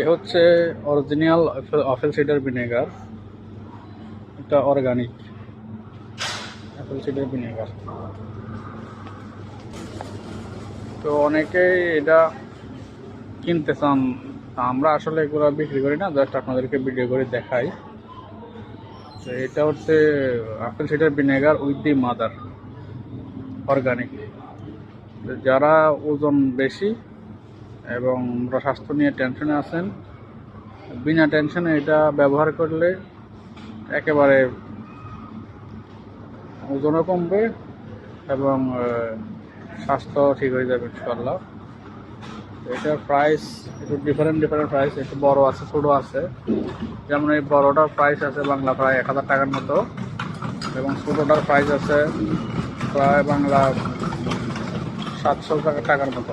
এ হচ্ছে original apple cider vinegar এটা organic apple cider vinegar তো অনেকেই এটা কিনতে চান। আমরা আসলে এগুলো বিক্রি করি না জাস্ট আপনাদেরকে ভিডিও করে দেখাই। তো এটা হচ্ছে apple cider vinegar with the mother organic যারা ওজন বেশি এবং আমরা স্বাস্থ্য নিয়ে টেনশনে আছেন। বিনা টেনশনে এটা ব্যবহার করলে একেবারে ওজনও কমবে এবং স্বাস্থ্য ঠিক হয়ে যাবে ইনশাল্লাহ এটার প্রাইস একটু ডিফারেন্ট ডিফারেন্ট প্রাইস একটু বড় আছে, ছোটো আছে। যেমন এই বড়টার প্রাইস আছে বাংলা প্রায় এক হাজার টাকার মতো। এবং ছোটোটার প্রাইস আছে প্রায় বাংলা সাতশো টাকা টাকার মতো।